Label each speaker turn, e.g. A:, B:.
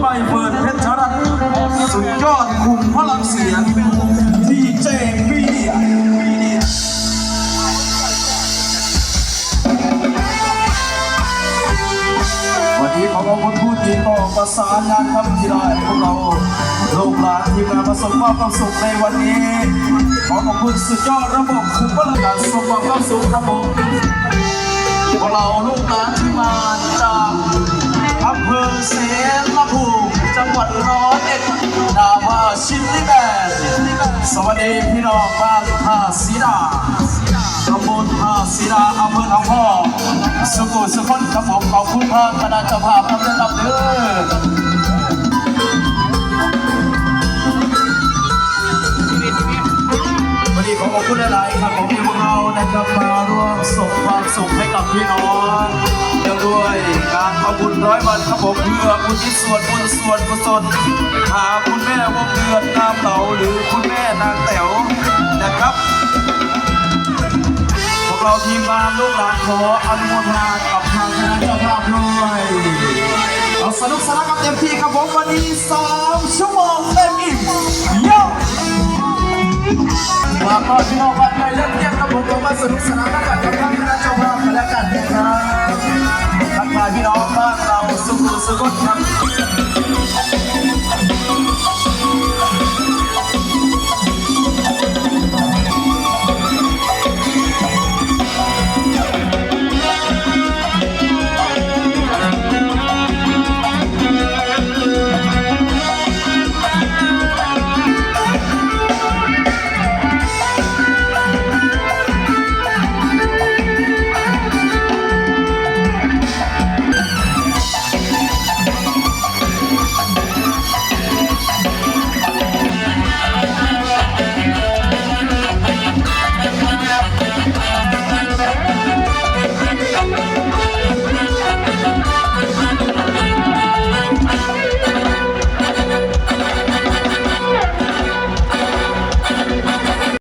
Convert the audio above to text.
A: ใบเฟิร์นเพชรรัตน์สุดยอดคุมพลังเสียงทีเจมีเดียวันนี้ขอขอบคุณผู้ที่ต่อประสานงานครับที่ได้พวกเราลูกหลานทีมาประสบความสุขในวันนี้ ขอขอบคุณสุดยอดระบบคุมพลังการส่งความสุขรับผมพวกเราลูกหลาน วัดร้อยเอ็ดนามว่าชินลิแบนสวัสดีพี่น้องบ้านท่าสีดาตำบลท่าศิลาอำเภอหนองพ่อสุขุสุขนครับผมขอบคุณทางคณะเจ้าภาพครับนะครับเด้อวันนี้ขอขอบคุณหลายๆครับผมที่พวกเรานะครับมาร่วมส่งความสุขให้กับพี่น้องเนื่องด้วยารทำบุญร้อยวันครับผมเพื่ออุทิศส่วนบุญส่วนกุศลหาคุณแม่วงเดือนนามเหลาหรือคุณแม่นางแต๋วนะครับพวกเราทีมงานลูกหลานขออนุโมทนากับทางคณะเจ้าภาพด้วยเราสนุกสนานกันเต็มที่ครับผมวันนี้สามชั่วโมงเต็มอิ่มเยี่ยมากพ่อพี่น้องบ้านใหญ่เล่นเกมครับผมผมมาสนุกสนานกัน สมบูรณ์สมบูรณ์